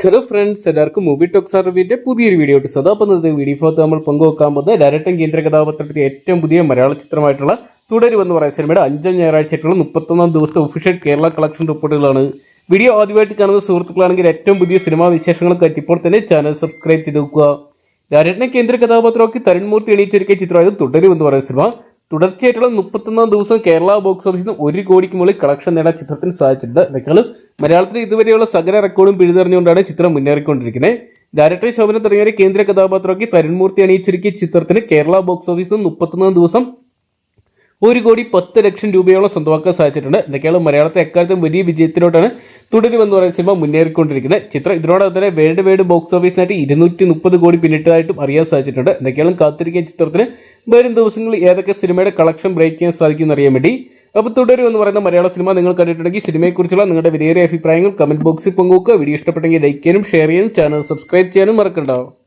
Hello friends എല്ലാവർക്കും movie talks അറിവിന്റെ പുതിയൊരു വീഡിയോ ഇട്ടു സദാ വീഡിയോ ഫോത്ത് നമ്മൾ പങ്കുവെക്കാൻ പോകുന്നത് ഡയറക്ടൻ കേന്ദ്ര കഥാപാത്രത്തിന്റെ ഏറ്റവും പുതിയ മലയാള ചിത്രമായിട്ടുള്ള തുടരുമെന്ന് പറയുന്ന സിനിമയുടെ അഞ്ചാം ഞായറാഴ്ചയായിട്ടുള്ള മുപ്പത്തൊന്നാം ദിവസത്തെ ഒഫീഷ്യൽ കേരള കളക്ഷൻ റിപ്പോർട്ടുകളാണ് വീഡിയോ ആദ്യമായിട്ട് കാണുന്ന സുഹൃത്തുക്കളാണെങ്കിൽ ഏറ്റവും പുതിയ സിനിമാ വിശേഷങ്ങളൊക്കെ ഇപ്പോൾ തന്നെ ചാനൽ സബ്സ്ക്രൈബ് ചെയ്ത് വെക്കുക. ഡയറക്ടനെ കേന്ദ്ര കഥാപാത്രമാക്കി തരുൺമൂർത്തി എണീച്ചൊരുക്കിയ ചിത്രമായത് തുടരുമെന്ന് പറയുന്ന സിനിമ. തുടർച്ചയായിട്ടുള്ള മുപ്പത്തൊന്നാം ദിവസം കേരള ബോക്സ് ഓഫീസിൽ നിന്ന് ഒരു കോടിക്ക് മുകളിൽ കളക്ഷൻ നേടാൻ ചിത്രത്തിന് സാധിച്ചിട്ടുണ്ട്. നിങ്ങൾ മലയാളത്തിൽ ഇതുവരെയുള്ള സകല റെക്കോർഡും പിഴുതെറിഞ്ഞുകൊണ്ടാണ് ചിത്രം മുന്നേറിക്കൊണ്ടിരിക്കുന്നത്. ഡയറക്ടർ ശോഭന തുടങ്ങിയ കേന്ദ്ര കഥാപാത്രമാക്കി തരുൺമൂർത്തി അണിയിച്ചൊരുക്കിയ ചിത്രത്തിന് കേരള ബോക്സ് ഓഫീസിൽ നിന്ന് മുപ്പത്തൊന്നാം ദിവസം ഒരു കോടി പത്ത് ലക്ഷം രൂപയോളം സ്വന്തമാക്കാൻ സാധിച്ചിട്ടുണ്ട്. എന്തൊക്കെയാണ് മലയാളത്തെ എക്കാലത്തും വലിയ വിജയത്തിലോട്ടാണ് തുടരുമെന്ന് പറയുന്ന സിനിമ മുന്നേറിക്കൊണ്ടിരിക്കുന്നത്. ചിത്രം ഇതിനോടൊപ്പം തന്നെ വേൾഡ് വൈഡ് ബോക്സ് ഓഫീസിനായിട്ട് ഇരുന്നൂറ്റി മുപ്പത് കോടി പിന്നിട്ടതായിട്ടും അറിയാൻ സാധിച്ചിട്ടുണ്ട്. എന്തൊക്കെയാണ് കാത്തിരിക്കുന്ന ചിത്രത്തിന് വരും ദിവസങ്ങളിൽ ഏതൊക്കെ സിനിമയുടെ കളക്ഷൻ ബ്രേക്ക് ചെയ്യാൻ സാധിക്കും അറിയാൻ വേണ്ടി. അപ്പോൾ തുടരും എന്ന് പറയുന്ന മലയാള സിനിമ നിങ്ങൾ കണ്ടിട്ടുണ്ടെങ്കിൽ സിനിമയെക്കുറിച്ചുള്ള നിങ്ങളുടെ വിലയേറിയ അഭിപ്രായങ്ങൾ കമന്റ് ബോക്സിൽ പങ്കുവെക്കുക. വീഡിയോ ഇഷ്ടപ്പെട്ടെങ്കിൽ ലൈക്ക് ചെയ്യാനും ഷെയർ ചെയ്യാനും ചാനൽ സബ്സ്ക്രൈബ് ചെയ്യാനും മറക്കണ്ടാവും